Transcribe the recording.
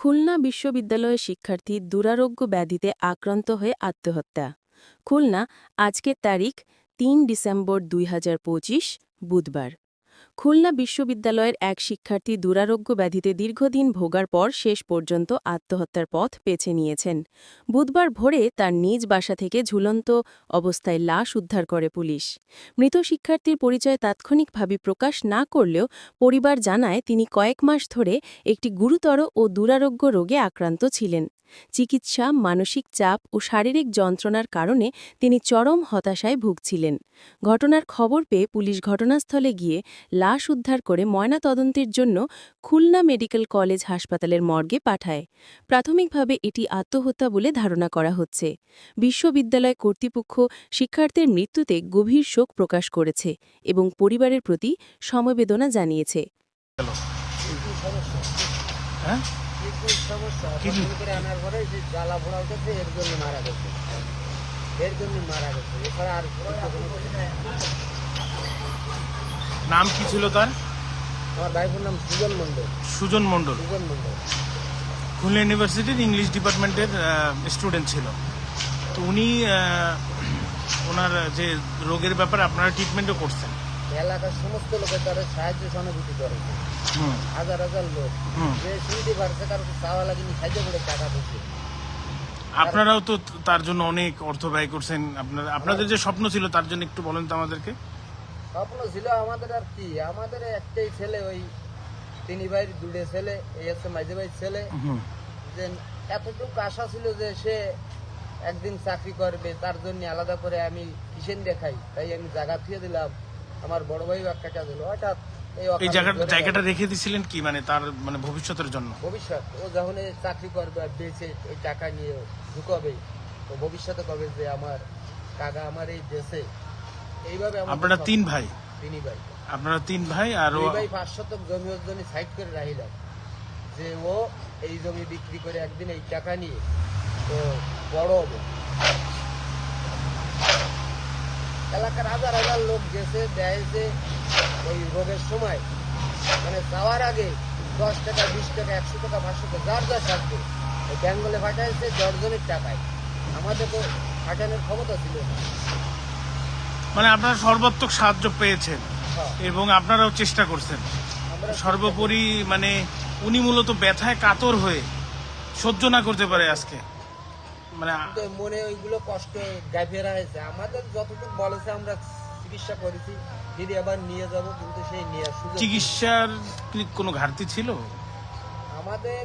খুলনা বিশ্ববিদ্যালয়ের শিক্ষার্থী দুরারোগ্য ব্যাধিতে আক্রান্ত হয়ে আত্মহত্যা। খুলনা, আজকের তারিখ, তিন ডিসেম্বর দুই হাজার পঁচিশ, বুধবার। খুলনা বিশ্ববিদ্যালয়ের এক শিক্ষার্থী দুরারোগ্য ব্যাধিতে দীর্ঘদিন ভোগার পর শেষ পর্যন্ত আত্মহত্যার পথ বেছে নিয়েছেন। বুধবার ভোরে তার নিজ বাসা থেকে ঝুলন্ত অবস্থায় লাশ উদ্ধার করে পুলিশ। মৃত শিক্ষার্থীর পরিচয় তাৎক্ষণিকভাবে প্রকাশ না করলেও পরিবার জানায় তিনি কয়েক মাস ধরে একটি গুরুতর ও দুরারোগ্য রোগে আক্রান্ত ছিলেন। চিকিৎসা, মানসিক চাপ ও শারীরিক যন্ত্রণার কারণে তিনি চরম হতাশায় ভুগছিলেন। ঘটনার খবর পেয়ে পুলিশ ঘটনাস্থলে গিয়ে লাশ উদ্ধার করে ময়নাতদন্তের জন্য খুলনা মেডিকেল কলেজ হাসপাতালের মর্গে পাঠায়। প্রাথমিকভাবে এটি আত্মহত্যা বলে ধারণা করা হচ্ছে। বিশ্ববিদ্যালয় কর্তৃপক্ষ শিক্ষার্থীর মৃত্যুতে গভীর শোক প্রকাশ করেছে এবং পরিবারের প্রতি সমবেদনা জানিয়েছে। হ্যাঁ? সমস্যা। করে আনার পরে যে জ্বালা উঠেছে এর জন্য মারা গেছে। এর জন্য মারা গেছে। এছাড়া আর। নাম কি ছিল তার? আমার ভাইপুর নাম সুজন মণ্ডল। সুজন মণ্ডল। সুজন মণ্ডল। খুলনা ইউনিভার্সিটির ইংলিশ ডিপার্টমেন্টের স্টুডেন্ট ছিল। তো উনি ওনার যে রোগের ব্যাপারে আপনারা ট্রিটমেন্টও করছেন। এলাকার সমস্ত লোকের তারা সাহায্য সহানুভূতি করে। হাজার হাজার লোক। যে শুনতে পারছে কারও চাওয়া লাগেনি সাহায্য করে টাকা দিচ্ছে আপনারাও তো তার জন্য অনেক অর্থ ব্যয় করছেন। আপনারা আপনাদের যে স্বপ্ন ছিল তার জন্য একটু বলেন তো আমাদেরকে। স্বপ্ন ছিল আমাদের আর কি? আমাদের একটাই ছেলে ওই তিনি ভাইয়ের দুটো ছেলে এই হচ্ছে মাঝে ভাই ছেলে। যে এতটুকু আশা ছিল যে সে একদিন চাকরি করবে তার জন্য আলাদা করে আমি কিসেন দেখাই। তাই আমি জায়গা থুয়ে দিলাম। আমার বড় ভাই একটা কাজ হলো হঠাৎ এই জায়গাটা জায়গাটা রেখে দিছিলেন কি? মানে তার মানে ভবিষ্যতের জন্য। ভবিষ্যৎ। ও যখন চাকরি করবে আর বেঁচে ওই টাকা নিয়ে ঢুকাবে তো ভবিষ্যতে কবে যে আমার কাকা আমার এই দেশে? এইভাবে আপনারা তিন ভাই। তিনি ভাই। আপনারা তিন ভাই আর ও ভাই পাঁচ শতক জমি ওর জন্য সাইড করে রাখিলাম। যে ও এই জমি বিক্রি করে একদিন এই টাকা নিয়ে তো বড় হবে। এলাকার হাজার হাজার লোক গেছে দেয় যে ওই রোগের সময়। মানে যাওয়ার আগে দশ টাকা বিশ টাকা একশো টাকা পাঁচশো টাকা যার যা থাকবে ওই বেঙ্গলে পাঠাইছে দশজনের টাকায়। আমাদের তো পাঠানোর ক্ষমতা ছিল না। মানে আপনারা সর্বাত্মক সাহায্য পেয়েছেন হ্যাঁ, এবং আপনারাও চেষ্টা করছেন। আমরা সর্বোপরি মানে উনি মূলত ব্যথায় কাতর হয়ে সহ্য না করতে পারে আজকে। মানে মনে ওইগুলো কষ্ট গাফিয়ে হয়েছে। আমাদের যতটুকু বলেছে আমরা চিকিৎসা করেছি দিদি আবার নিয়ে যাব কিন্তু সেই নিয়ে চিকিৎসার কোনো ঘাটতি ছিল? আমাদের